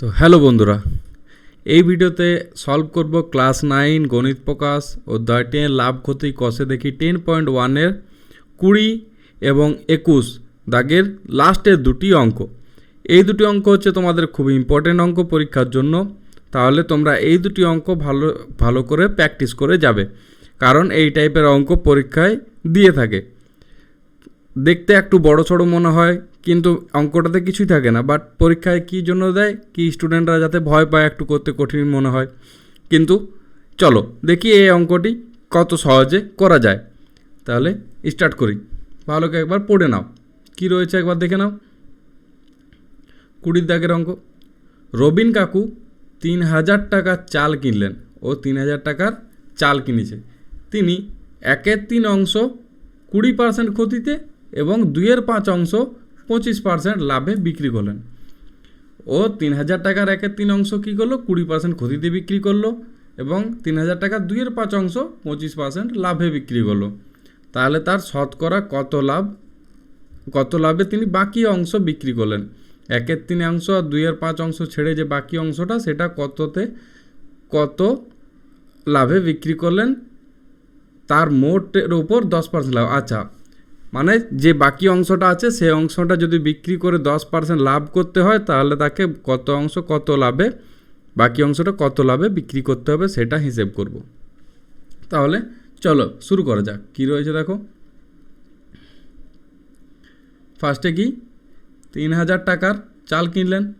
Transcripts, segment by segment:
তো হ্যালো বন্ধুরা, এই ভিডিওতে সলভ করব ক্লাস নাইন গণিত প্রকাশ, অধ্যায় টেন লাভ ক্ষতি কষে দেখি টেন পয়েন্ট ওয়ানের কুড়ি এবং একুশ দাগের লাস্টের দুটি অঙ্ক। এই দুটি অঙ্ক হচ্ছে তোমাদের খুব ইম্পর্টেন্ট অঙ্ক পরীক্ষার জন্য, তাহলে তোমরা এই দুটি অঙ্ক ভালো ভালো করে প্র্যাকটিস করে যাবে, কারণ এই টাইপের অঙ্ক পরীক্ষায় দিয়ে থাকে। দেখতে একটু বড় সড়ো মনে হয় কিন্তু অঙ্কটাতে কিছুই থাকে না বাট পরীক্ষায় কী জন্য দেয়, কি স্টুডেন্টরা যাতে ভয় পায় একটু করতে কঠিন মনে হয়। কিন্তু চলো, দেখি এই অঙ্কটি কত সহজে করা যায়। তাহলে স্টার্ট করি। ভালো করে একবার পড়ে নাও। কি রয়েছে একবার দেখে নাও। কুড়ির দাগের অঙ্ক। রবিন কাকু তিন হাজার টাকার চাল কিনলেন ও তিন হাজার টাকার চাল কিনেছে। তিনি একের তিন অংশ কুড়ি পার্সেন্ট ক্ষতিতে এবং দুইয়ের পাঁচ অংশ পঁচিশ পার্সেন্ট লাভে বিক্রি করলেন। ও তিন হাজার টাকার একের তিন অংশ কী করল? কুড়ি পার্সেন্ট ক্ষতিতে বিক্রি করল এবং তিন হাজার টাকা দুইয়ের পাঁচ অংশ পঁচিশ পার্সেন্ট লাভে বিক্রি করল। তাহলে তার শতকরা কত লাভ? কত লাভে তিনি বাকি অংশ বিক্রি করলেন? একের তিন অংশ আর দুইয়ের পাঁচ অংশ ছেড়ে যে বাকি অংশটা, সেটা কততে, কত লাভে বিক্রি করলেন? তার মোটের উপর দশ পার্সেন্ট লাভ। আচ্ছা মানে যে বাকি অংশটা আছে, সেই অংশটা যদি বিক্রি করে দশ পার্সেন্ট লাভ করতে হয়, তাহলে তাকে কত অংশ কত লাভে, বাকি অংশটা কত লাভে বিক্রি করতে হবে সেটা হিসেব করব। তাহলে চলো শুরু করা যাক। কী রয়েছে দেখো? ফার্স্টে কি? তিন হাজার টাকার চাল কিনলেন।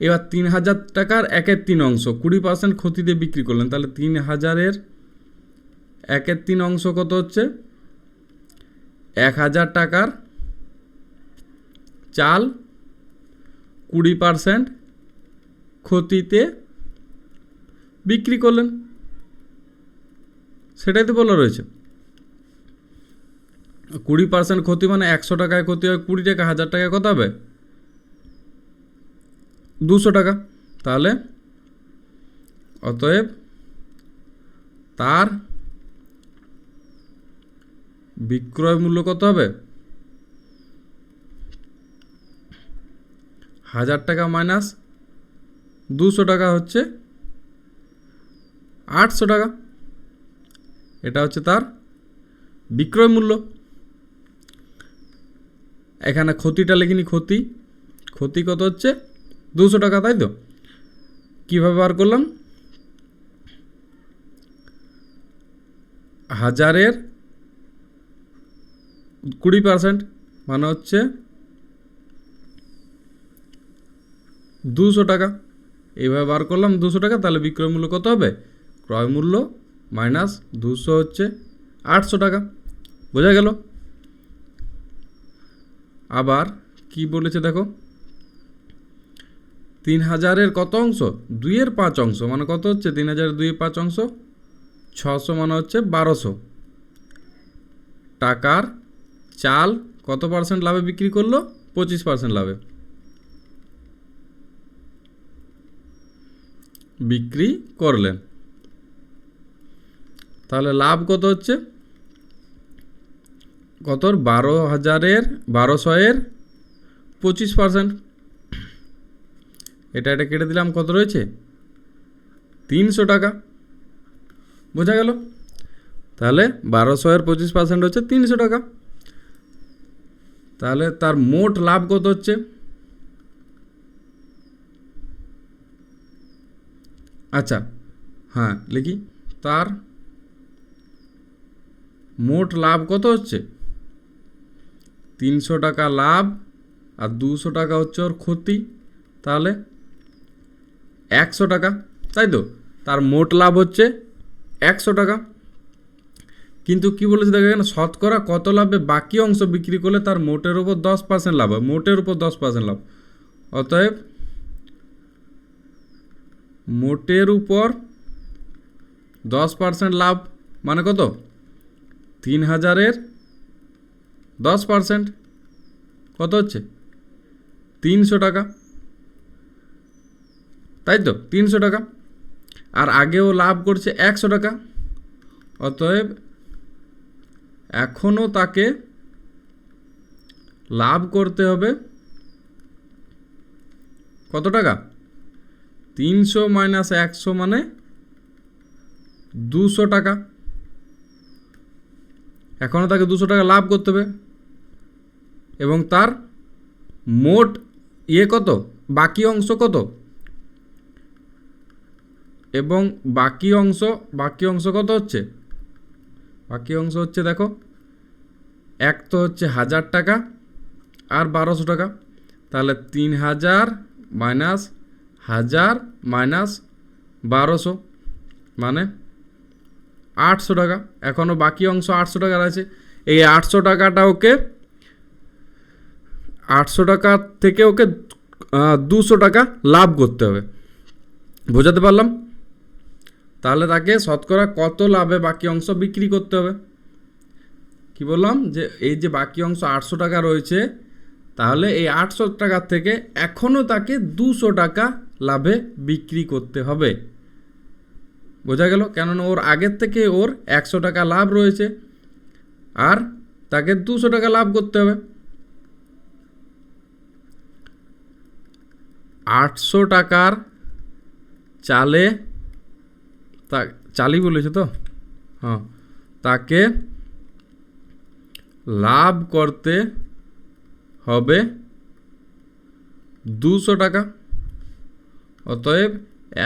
এবার তিন হাজার টাকার একের তিন অংশ, কুড়ি পার্সেন্ট ক্ষতিতে বিক্রি করলেন। তাহলে তিন হাজারের একের তিন অংশ কত হচ্ছে? এক হাজার টাকার চাল কুড়ি পার্সেন্ট ক্ষতিতে বিক্রি করলেন। সেটাই তো বলা রয়েছে। কুড়ি পার্সেন্ট ক্ষতি মানে একশো টাকায় ক্ষতি হয়, কুড়ি টাকা, হাজার টাকায় কত হবে? দুশো টাকা। তাহলে অতএব তার বিক্রয় মূল্য কত হবে? হাজার টাকা মাইনাস দুশো টাকা হচ্ছে আটশো টাকা। এটা হচ্ছে তার বিক্রয় মূল্য। এখানে ক্ষতিটা লিখিনি, ক্ষতি। ক্ষতি কত হচ্ছে? দুশো টাকা, তাই তো? কীভাবে বার করলাম? হাজারের কুড়ি পার্সেন্ট মানে হচ্ছে দুশো টাকা। এইভাবে বার করলাম দুশো টাকা, তাহলে বিক্রয় মূল্য কত হবে? ক্রয় মূল্য মাইনাস দুশো হচ্ছে আটশো টাকা। বোঝা গেল? আবার কি বলেছে দেখো? তিন হাজারের কত অংশ? দুইয়ের পাঁচ অংশ মানে কত হচ্ছে? তিন হাজারের দুইয়ের পাঁচ অংশ, ছশো মানে হচ্ছে বারোশো। টাকার চাল কত পার্সেন্ট লাভে বিক্রি করল? পঁচিশ পার্সেন্ট লাভে। বিক্রি করলেন। তাহলে লাভ কত হচ্ছে? কত বারো হাজারের বারোশোয়ের পঁচিশ পার্সেন্ট। এটা এটা কেটে দিলাম, কত রয়েছে? তিনশো টাকা। বোঝা গেল? তাহলে বারোশো এর পঁচিশ পার্সেন্ট হচ্ছে তিনশো টাকা। তাহলে তার মোট লাভ কত হচ্ছে? আচ্ছা হ্যাঁ লিখি। তার মোট লাভ কত হচ্ছে? তিনশো টাকা লাভ আর দুশো টাকা হচ্ছে ওর ক্ষতি। তাহলে একশো টাকা, তাই তো? তার মোট লাভ হচ্ছে একশো টাকা। কিন্তু কি বলেছে দেখো এখানে, শতকরা কত লাভে বাকি অংশ বিক্রি করলে তার মোটের উপর দশ পার্সেন্ট লাভ হয়? মোটের উপর দশ পার্সেন্ট লাভ। অতএব মোটের উপর দশ পার্সেন্ট লাভ মানে কত? তিন হাজারের দশ পার্সেন্ট কত হচ্ছে? তিনশো টাকা। তাই তো? তিনশো টাকা। আর আগেও লাভ করছে একশো টাকা। অতএব এখনও তাকে লাভ করতে হবে। কত টাকা? তিনশো মাইনাস একশো মানে দুশো টাকা। এখনও তাকে দুশো টাকা লাভ করতে হবে। এবং তার মোট ইয়ে কত? বাকি অংশ কত? এবং বাকি অংশ বাকি অংশ কত হচ্ছে? বাকি অংশ হচ্ছে দেখো, এক তো হচ্ছে হাজার টাকা আর বারোশো টাকা। তাহলে তিন হাজার মাইনাস হাজার মাইনাস বারোশো মানে আটশো টাকা। এখনও বাকি অংশ আটশো টাকার আছে। এই আটশো টাকাটা ওকে, আটশো টাকা থেকে ওকে দুশো টাকা লাভ করতে হবে। বোঝাতে পারলাম? তাহলে তাকে শতকরা কত লাভে বাকি অংশ বিক্রি করতে হবে? কি বললাম? যে এই যে বাকি অংশ আটশো টাকা রয়েছে, তাহলে এই আটশো টাকা থেকে এখনও তাকে দুশো টাকা লাভে বিক্রি করতে হবে। বোঝা গেল? কেননা ওর আগের থেকে ওর একশো টাকা লাভ রয়েছে, আর তাকে দুশো টাকা লাভ করতে হবে। আটশো টাকার চালে তা চালি বলেছে তো? হ্যাঁ। তাকে লাভ করতে হবে দুশো টাকা। অতএব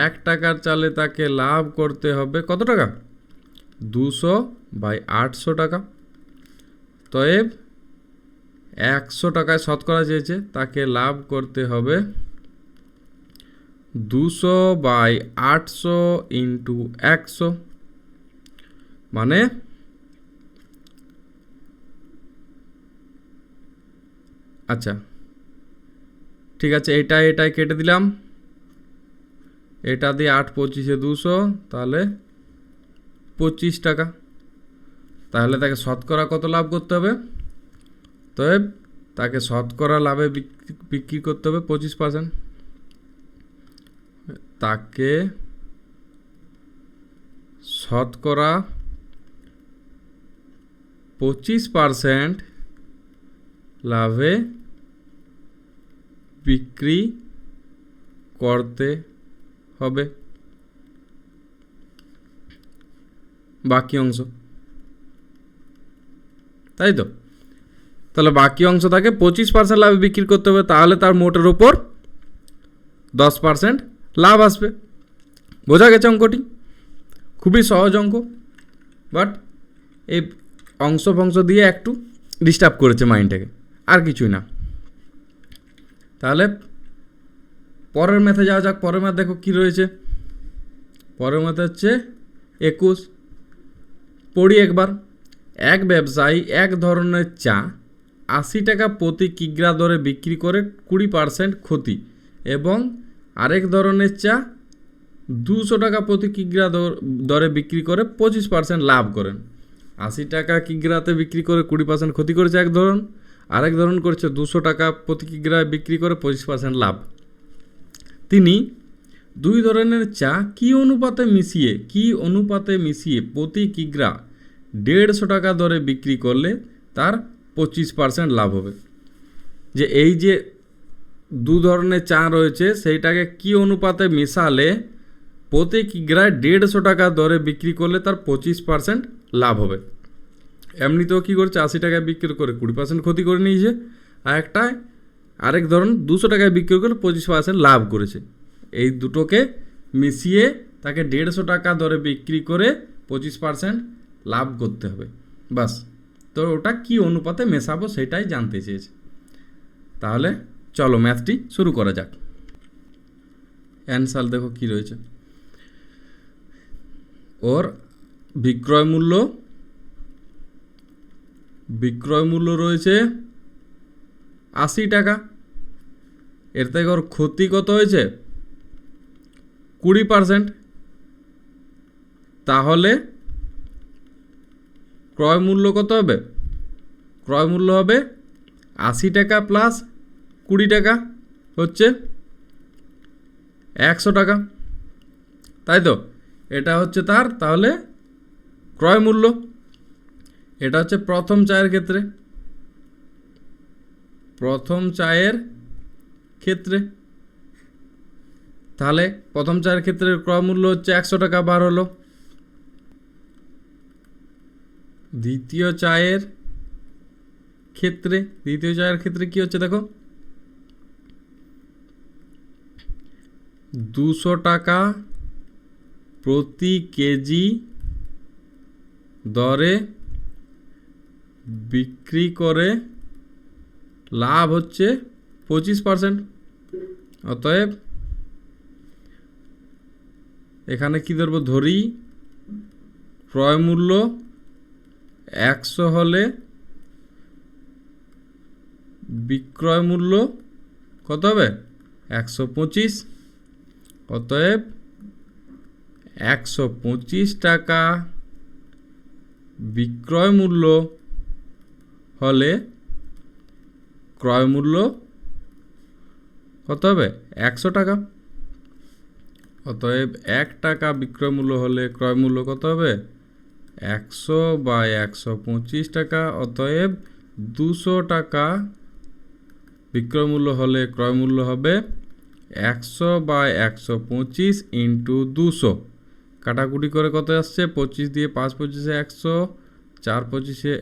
এক টাকার চালে তাকে লাভ করতে হবে কত টাকা? দুশো বাই আটশো টাকা। তয়েব একশো টাকায় শতকরা চেয়েছে, তাকে লাভ করতে হবে দুশো বাই আটশো ইন্টু একশো। মানে আচ্ছা ঠিক আছে, এটা এটাই কেটে দিলাম। এটা দিয়ে আট পঁচিশে দুশো, তাহলে পঁচিশ টাকা। তাহলে তাকে শতকরা কত লাভ করতে হবে? তবে তাকে শতকরা লাভে বিক্রি করতে হবে পঁচিশ পার্সেন্ট। তাকে শতকরা পঁচিশ পার্সেন্ট লাভে বিক্রি করতে হবে। বাকি অংশ। তাই তো? তাহলে বাকি অংশ তাকে পঁচিশ পার্সেন্ট লাভে বিক্রি করতে হবে, তাহলে তার মোটের ওপর দশ পার্সেন্ট লাভ আসবে। বোঝা গেছে অঙ্কটি? খুবই সহজ অঙ্ক বাট এই অংশ ফংশ দিয়ে একটু ডিস্টার্ব করেছে মাইন্ডটাকে আর কিছুই না। তাহলে পরের ম্যাথে যাওয়া যাক, পরের ম্যাথ দেখো কী রয়েছে। পরের ম্যাথে হচ্ছে একুশ। পড়ি একবার, এক ব্যবসায়ী এক ধরনের চা, আশি টাকা প্রতি কিগ্রা দরে বিক্রি করে কুড়ি পার্সেন্ট ক্ষতি এবং আরেক ধরনের চা দুশো টাকা প্রতি কিগ্রা দর- বিক্রি করে পঁচিশ পার্সেন্ট লাভ করেন। আশি টাকা কিগ্রাতে বিক্রি করে কুড়ি পার্সেন্ট ক্ষতি করেছে এক ধরন, আরেক ধরন করছে দুশো টাকা প্রতি কিগ্রায় বিক্রি করে পঁচিশ পার্সেন্ট লাভ। তিনি দুই ধরনের চা কি অনুপাতে মিশিয়ে, কি অনুপাতে মিশিয়ে প্রতি কিগ্রা দেড়শো টাকা দরে বিক্রি করলে তার পঁচিশ পার্সেন্ট লাভ হবে। যে এই যে দু ধরনের চা রয়েছে, সেইটাকে কি অনুপাতে মেশালে প্রতি কিগ্রায় দেড়শো টাকা দরে বিক্রি করলে তার পঁচিশ পার্সেন্ট লাভ হবে। এমনিতেও কী করছে, আশি টাকায় বিক্রি করে কুড়ি পার্সেন্ট ক্ষতি করে নিয়েছে, আর একটা আরেক ধরন দুশো টাকায় বিক্রি করে পঁচিশ পার্সেন্ট লাভ করেছে। এই দুটোকে মিশিয়ে তাকে দেড়শো টাকা দরে বিক্রি করে পঁচিশ পার্সেন্ট লাভ করতে হবে। বাস, তো ওটা কি অনুপাতে মেশাবো সেটাই জানতে চেয়েছে। তাহলে চলো ম্যাথটি শুরু করা যাক। অ্যান্সার দেখো কি রয়েছে। ওর বিক্রয় মূল্য বিক্রয় মূল্য রয়েছে আশি টাকা। এর থেকে ওর ক্ষতি কত হয়েছে? কুড়ি পার্সেন্ট। তাহলে ক্রয় মূল্য কত হবে? ক্রয় মূল্য হবে আশি টাকা প্লাস কুড়ি টাকা হচ্ছে একশো টাকা। তাই তো? এটা হচ্ছে তার তাহলে ক্রয় মূল্য। এটা হচ্ছে প্রথম চায়ের ক্ষেত্রে। প্রথম চায়ের ক্ষেত্রে। তাহলে প্রথম চায়ের ক্ষেত্রে ক্রয় মূল্য হচ্ছে একশো টাকা বার হলো। দ্বিতীয় চায়ের ক্ষেত্রে, দ্বিতীয় চায়ের ক্ষেত্রে কি হচ্ছে দেখো? দুশো টাকা প্রতি কেজি দরে বিক্রি করে লাভ হচ্ছে পঁচিশ পার্সেন্ট। অতএব এখানে কি ধরবো? ধরি ক্রয় মূল্য একশো হলে বিক্রয় মূল্য কত হবে? একশো পঁচিশ। অতএব একশো পঁচিশ টাকা বিক্রয় মূল্য হলে ক্রয় মূল্য কত হবে? একশো টাকা। অতএব এক টাকা বিক্রয় মূল্য হলে ক্রয় মূল্য কত হবে? একশো বা একশো পঁচিশ টাকা। অতএব দুশো টাকা বিক্রয় মূল্য হলে ক্রয় মূল্য হবে একশো বা একশো পঁচিশ ইন্টু দুশো। কাটাকুটি করে কত আসছে? পঁচিশ দিয়ে পাঁচ পঁচিশে একশো, চার পঁচিশে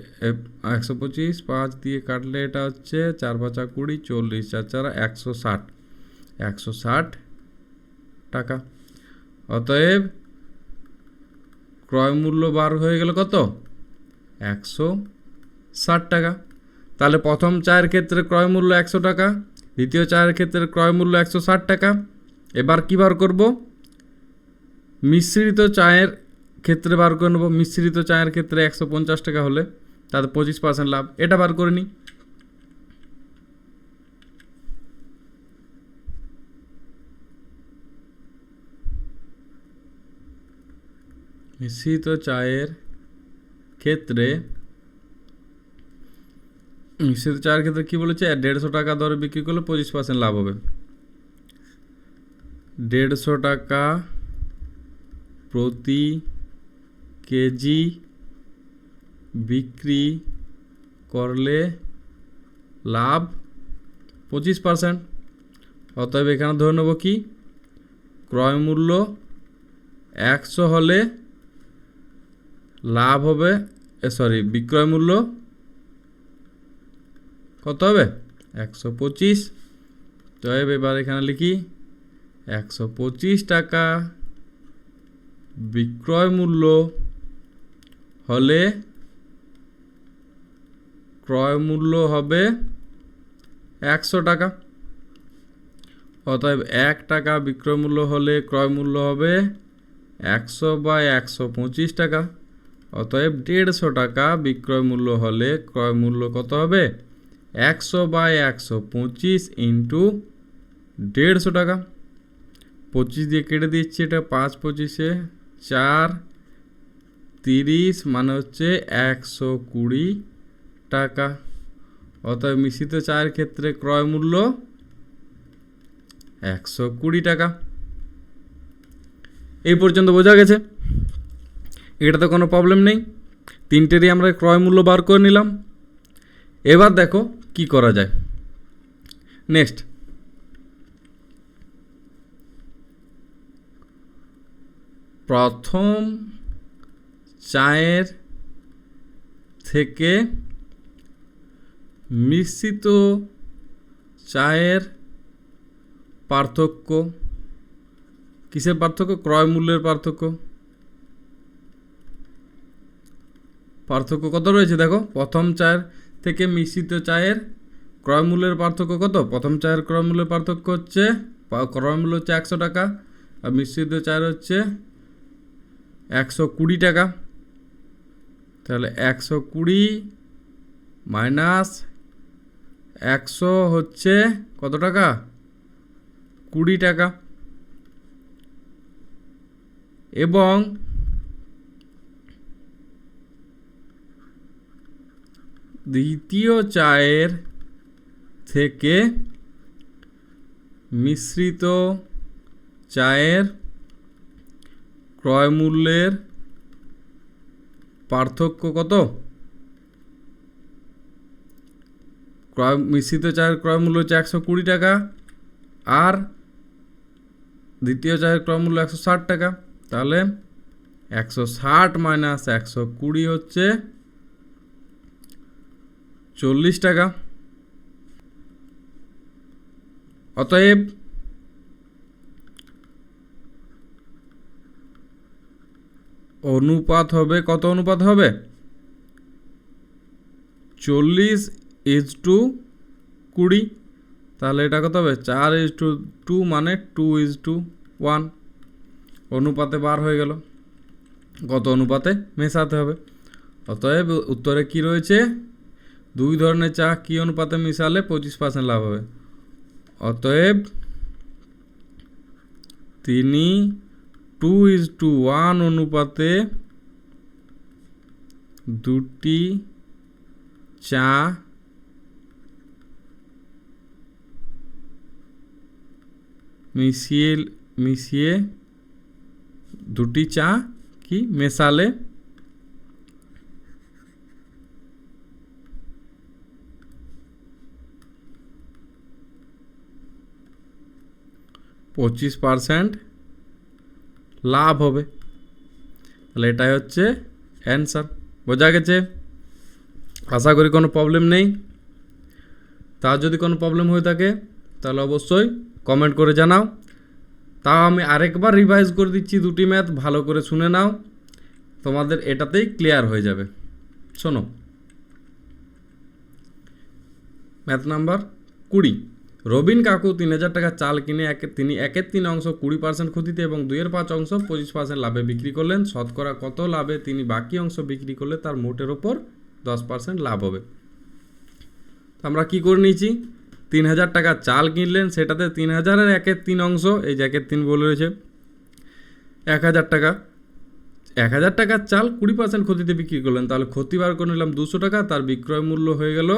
একশো পঁচিশ, পাঁচ দিয়ে কাটলে এটা হচ্ছে চার পাঁচা কুড়ি, চল্লিশ, চার চার একশো ষাট। একশো ষাট টাকা। অতএব ক্রয় মূল্য বার হয়ে গেল কত? একশো ষাট টাকা। তাহলে প্রথম চায়ের ক্ষেত্রে ক্রয় মূল্য একশো টাকা দ্বিতীয় চায়ের ক্ষেত্রে ক্রয় মূল্য একশো ষাট টাকা। এবার কী বার করব? মিশ্রিত চায়ের ক্ষেত্রে বার করে নেব। মিশ্রিত চায়ের ক্ষেত্রে একশো পঞ্চাশ টাকা হলে তাতে পঁচিশ পার্সেন্ট লাভ। এটা বার করে নিই। মিশ্রিত চায়ের ক্ষেত্রে মিশ্রিত চায়ের ক্ষেত্রে কী বলেছে? দেড়শো টাকা দরে বিক্রি করলে পঁচিশ পার্সেন্ট লাভ হবে। দেড়শো টাকা প্রতি কেজি বিক্রি করলে লাভ পঁচিশ পার্সেন্ট অতএব এখানে ধরে নেব কি? ক্রয় মূল্য একশো হলে লাভ হবে সরি বিক্রয় মূল্য কত হবে? একশো পঁচিশ। তো এবার এখানে লিখি, একশো পঁচিশ টাকা বিক্রয় মূল্য হলে ক্রয় মূল্য হবে একশো টাকা। অতএব এক টাকা বিক্রয় মূল্য হলে ক্রয় মূল্য হবে একশো বা একশো পঁচিশ টাকা। অতএব দেড়শো টাকা বিক্রয় মূল্য হলে ক্রয় মূল্য কত হবে? একশো বাই একশো পঁচিশ ইন্টু দেড়শো টাকা। পঁচিশ দিয়ে কেটে দিচ্ছি এটা, পাঁচ পঁচিশে চার, তিরিশ মানে হচ্ছে একশো কুড়ি টাকা। অতএব মিশ্রিত চায়ের ক্ষেত্রে ক্রয় মূল্য একশো কুড়ি টাকা। এই পর্যন্ত বোঝা গেছে। এটা তো কোনো প্রবলেম নেই। তিনটেরই আমরা ক্রয় মূল্য বার করে নিলাম। এবার দেখো কি করা যায়? নেক্সট প্রথম চায়ের থেকে মিশ্রিত চায়ের পার্থক্য, কিসের পার্থক্য? ক্রয় মূল্যের পার্থক্য। পার্থক্য কত রয়েছে? দেখো, প্রথম চায়ের থেকে মিশ্রিত চায়ের ক্রয় মূল্যের পার্থক্য কত? প্রথম চায়ের ক্রয় মূল্যের পার্থক্য হচ্ছে ক্রয় মূল্য হচ্ছে একশো টাকা আর মিশ্রিত চায়ের হচ্ছে একশো কুড়ি টাকা। তাহলে একশো কুড়ি মাইনাস একশো হচ্ছে কত টাকা? কুড়ি টাকা। এবং দ্বিতীয় চায়ের থেকে মিশ্রিত চায়ের ক্রয় মূল্যের পার্থক্য কত? ক্রয়, মিশ্রিত চায়ের ক্রয় মূল্য হচ্ছে একশো কুড়ি টাকা আর দ্বিতীয় চায়ের ক্রয় মূল্য একশো ষাট টাকা। তাহলে একশো ষাট মাইনাস একশো কুড়ি হচ্ছে চল্লিশ টাকা। অতএব অনুপাত হবে, কত অনুপাত হবে? চল্লিশ ইজ টু কুড়ি। তাহলে এটা কত হবে? চার ইজ টু টু মানে টু ইজ টু ওয়ান অনুপাতে বার হয়ে গেল। কত অনুপাতে মেশাতে হবে? অতএব উত্তরে কি রয়েছে? দুই ধরনের চা কি অনুপাতে মিশালে পঁচিশ পার্সেন্ট লাভ হবে? অতএব তিনি টু ইজ টু ওয়ান অনুপাতে দুটি চা মিশিয়ে মিশিয়ে দুটি চা কি? মেশালে পঁচিশ পারসেন্ট লাভ হবে। তাহলে এটাই হচ্ছে অ্যান্সার বোঝা গেছে? আশা করি কোনো প্রবলেম নেই। তার যদি কোনো প্রবলেম হয়ে থাকে, তাহলে অবশ্যই কমেন্ট করে জানাও। তাও আমি আরেকবার রিভাইজ করে দিচ্ছি দুটি ম্যাথ ভালো করে শুনে নাও। তোমাদের এটাতেই ক্লিয়ার হয়ে যাবে। শোনো। ম্যাথ নাম্বার কুড়ি। রবিন কাকু তিন হাজার টাকা চাল কিনে এক তিনি একের তিন অংশ কুড়ি পার্সেন্ট ক্ষতিতে এবং দুইয়ের পাঁচ অংশ পঁচিশ পার্সেন্ট লাভে বিক্রি করলেন। শতকরা কত লাভে তিনি বাকি অংশ বিক্রি করলে তার মোটের ওপর দশ পার্সেন্ট লাভ হবে? আমরা কি করে নিয়েছি? তিন হাজার টাকা চাল কিনলেন, সেটাতে তিন হাজারের একের তিন অংশ, এই যে একের তিন বলে রয়েছে, এক হাজার টাকা। এক হাজার টাকার চাল কুড়ি পার্সেন্ট ক্ষতিতে বিক্রি করলেন, তাহলে ক্ষতি বার করে নিলাম দুশো টাকা, তার বিক্রয় মূল্য হয়ে গেল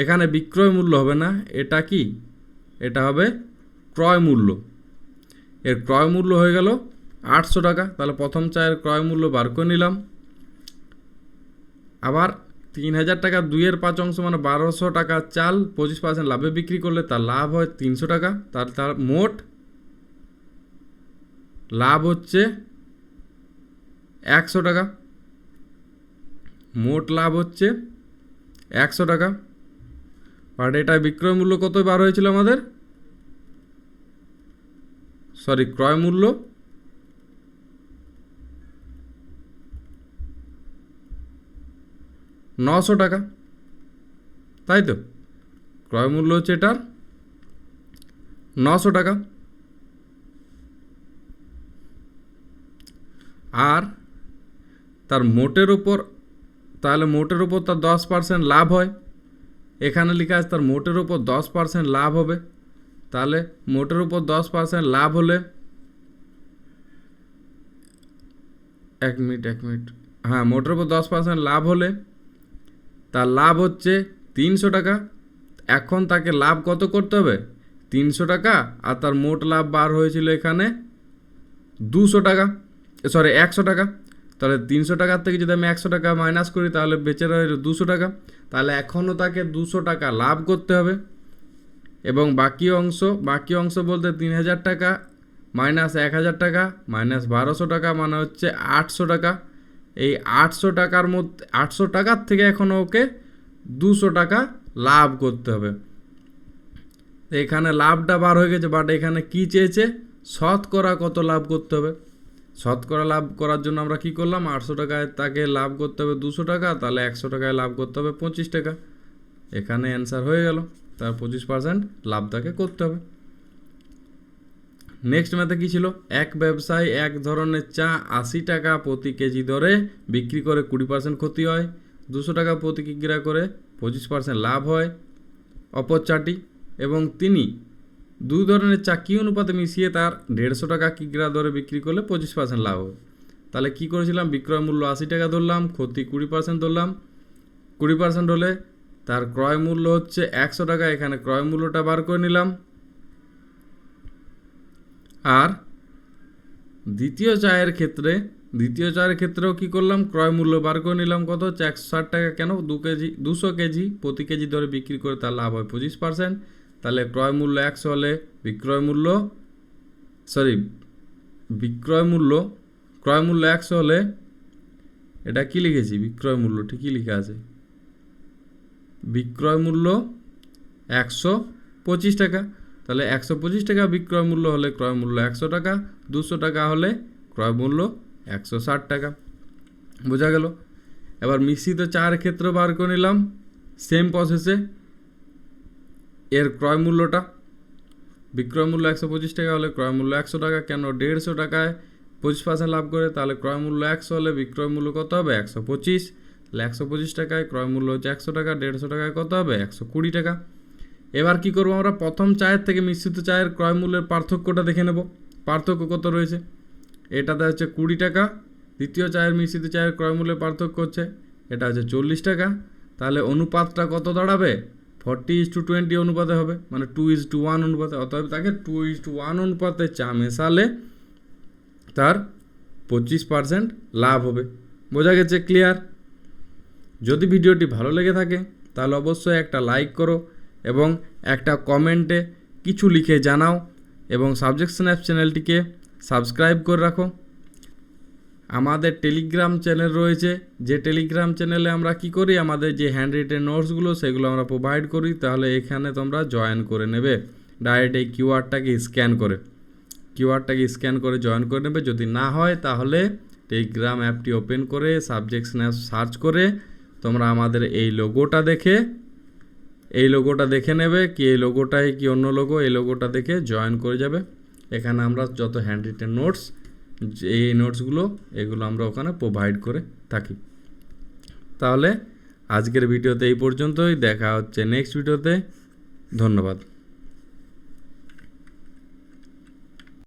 এখানে বিক্রয় মূল্য হবে না, এটা কি? এটা হবে ক্রয় মূল্য। এর ক্রয় মূল্য হয়ে গেল আটশো টাকা। তাহলে প্রথম চায়ের ক্রয় মূল্য বার করে নিলাম। আবার তিন হাজার টাকা দুইয়ের পাঁচ অংশ মানে বারোশো টাকা চাল পঁচিশ পার্সেন্ট লাভে বিক্রি করলে তার লাভ হয় তিনশো টাকা। তার তার মোট লাভ হচ্ছে একশো টাকা। মোট লাভ হচ্ছে একশো টাকা। বাট এটা বিক্রয় মূল্য কত বার হয়েছিল আমাদের? সরি ক্রয় মূল্য? নশো টাকা। তাই তো? ক্রয় মূল্য হচ্ছে এটার নশো টাকা। আর তার মোটের ওপর তাহলে মোটের ওপর তার দশ পার্সেন্ট লাভ হয়। এখানে লেখা আছে তার মোটের ওপর দশ পার্সেন্ট লাভ হবে। তাহলে মোটের ওপর দশ পার্সেন্ট লাভ হলে এক মিনিট এক মিনিট। হ্যাঁ মোটের ওপর দশ পার্সেন্ট লাভ হলে তার লাভ হচ্ছে তিনশো টাকা। এখন তাকে লাভ কত করতে হবে? তিনশো টাকা। আর তার মোট লাভ বার হয়েছিল এখানে দুশো টাকা সরি একশো টাকা। তাহলে তিনশো টাকার থেকে যদি আমি একশো টাকা মাইনাস করি, তাহলে বেঁচে রয়ে দুশো টাকা। তাহলে এখনও তাকে দুশো টাকা লাভ করতে হবে। এবং বাকি অংশ বাকি অংশ বলতে তিন হাজার টাকা মাইনাস এক হাজার টাকা মাইনাস বারোশো টাকা মানে হচ্ছে আটশো টাকা। এই আটশো টাকার মধ্যে, আটশো টাকার থেকে এখনও ওকে দুশো টাকা লাভ করতে হবে। এখানে লাভটা বার হয়ে গেছে বাট এখানে কি চেয়েছে? শতকরা কত লাভ করতে হবে? শতকরা লাভ করার জন্য আমরা কি করলাম? আটশো টাকায় তাকে লাভ করতে হবে দুশো টাকা, তাহলে একশো টাকায় লাভ করতে হবে পঁচিশ টাকা। এখানে অ্যান্সার হয়ে গেল। তার পঁচিশ পার্সেন্ট লাভ তাকে করতে হবে। নেক্সট ম্যাথে কী ছিল? এক ব্যবসায়ী এক ধরনের চা আশি টাকা প্রতি কেজি দরে বিক্রি করে কুড়ি পার্সেন্ট ক্ষতি হয়। দুশো টাকা প্রতি কিগ্রা করে পঁচিশ পার্সেন্ট লাভ হয়। অপর চাটি এবং তিনি দুই ধরনের চা কী অনুপাতে মিশিয়ে তার দেড়শো টাকা কিগ্রা দরে বিক্রি করলে পঁচিশ পার্সেন্ট লাভ হবে। তাহলে কী করেছিলাম? বিক্রয় মূল্য আশি টাকা ধরলাম, ক্ষতি কুড়ি পার্সেন্ট ধরলাম। কুড়ি পার্সেন্ট হলে তার ক্রয় মূল্য হচ্ছে একশো টাকা, এখানে ক্রয় মূল্যটা বার করে নিলাম। আর দ্বিতীয় চায়ের ক্ষেত্রে, দ্বিতীয় চায়ের ক্ষেত্রেও কি করলাম? ক্রয় মূল্য বার করে নিলাম, কত হচ্ছে? একশো ষাট টাকা কেন? দু কেজি, দুশো কেজি, প্রতি কেজি ধরে বিক্রি করে তার লাভ হয় পঁচিশ পার্সেন্ট তাহলে ক্রয় মূল্য একশো হলে বিক্রয় মূল্য সরি বিক্রয় মূল্য, ক্রয় মূল্য একশো হলে, এটা কি লিখেছি? বিক্রয় মূল্য, ঠিকই লেখা আছে। বিক্রয় মূল্য একশো পঁচিশ টাকা। তাহলে একশো পঁচিশ টাকা বিক্রয় মূল্য হলে ক্রয় মূল্য একশো টাকা, দুশো টাকা হলে ক্রয় মূল্য একশো ষাট টাকা। বোঝা গেল? এবার মিশ্রিত চার ক্ষেত্র বার করে নিলাম। সেম প্রসেসে এর ক্রয় মূল্যটা? বিক্রয় মূল্য একশো পঁচিশ টাকা হলে ক্রয় মূল্য একশো টাকা, কেন দেড়শো টাকায় পঁচিশ পার্সেন্ট লাভ করে? তাহলে ক্রয় মূল্য একশো হলে বিক্রয় মূল্য কত হবে? একশো পঁচিশ। তাহলে একশো পঁচিশ টাকায় ক্রয় মূল্য হচ্ছে একশো টাকা, দেড়শো টাকায় কত হবে? একশো কুড়ি টাকা। এবার কি করব আমরা? প্রথম চায়ের থেকে মিশ্রিত চায়ের ক্রয় মূল্যের পার্থক্যটা দেখে নেব। পার্থক্য কত রয়েছে? এটাতে হচ্ছে কুড়ি টাকা। দ্বিতীয় চায়ের মিশ্রিত চায়ের ক্রয় মূল্যের পার্থক্য হচ্ছে, এটা হচ্ছে চল্লিশ টাকা। তাহলে অনুপাতটা কত দাঁড়াবে? ফর্টি ইস টু টোয়েন্টি অনুপাতে হবে মানে টু ইস টু ওয়ান অনুপাতে, অতএব তাকে টু ইস টু ওয়ান অনুপাতে চা মেশালে তার পঁচিশ পার্সেন্ট লাভ হবে। বোঝা গেছে ক্লিয়ার যদি ভিডিওটি ভালো লেগে থাকে, তাহলে অবশ্যই একটা লাইক করো এবং একটা কমেন্টে কিছু লিখে জানাও এবং সাবজেক্ট অ্যাপ চ্যানেলটিকে সাবস্ক্রাইব করে রাখো। আমাদের টেলিগ্রাম চ্যানেল রয়েছে। যে টেলিগ্রাম চ্যানেলে আমরা কি করি? আমাদের যে হ্যান্ড রিটেন নোটসগুলো সেগুলো আমরা প্রোভাইড করি। তাহলে এখানে তোমরা জয়েন করে নেবে। ডাইরেক্ট এই কিউআরটাকে স্ক্যান করে। কিউআরটাকে স্ক্যান করে জয়েন করে নেবে। যদি না হয়, তাহলে টেলিগ্রাম অ্যাপটি ওপেন করে সাবজেক্ট স্ন্যাপ সার্চ করে, তোমরা আমাদের এই লোগোটা দেখে, এই লোগোটা দেখে নেবে কি এই লোগোটাই কি অন্য লোগো এই লোগোটা দেখে জয়েন করে যাবে। এখানে আমরা যত হ্যান্ড রিটেন নোটস এই নোটসগুলো, এগুলো আমরা ওখানে প্রোভাইড করে থাকি। তাহলে আজকের ভিডিওতে এই পর্যন্তই। দেখা হচ্ছে নেক্সট ভিডিওতে। ধন্যবাদ।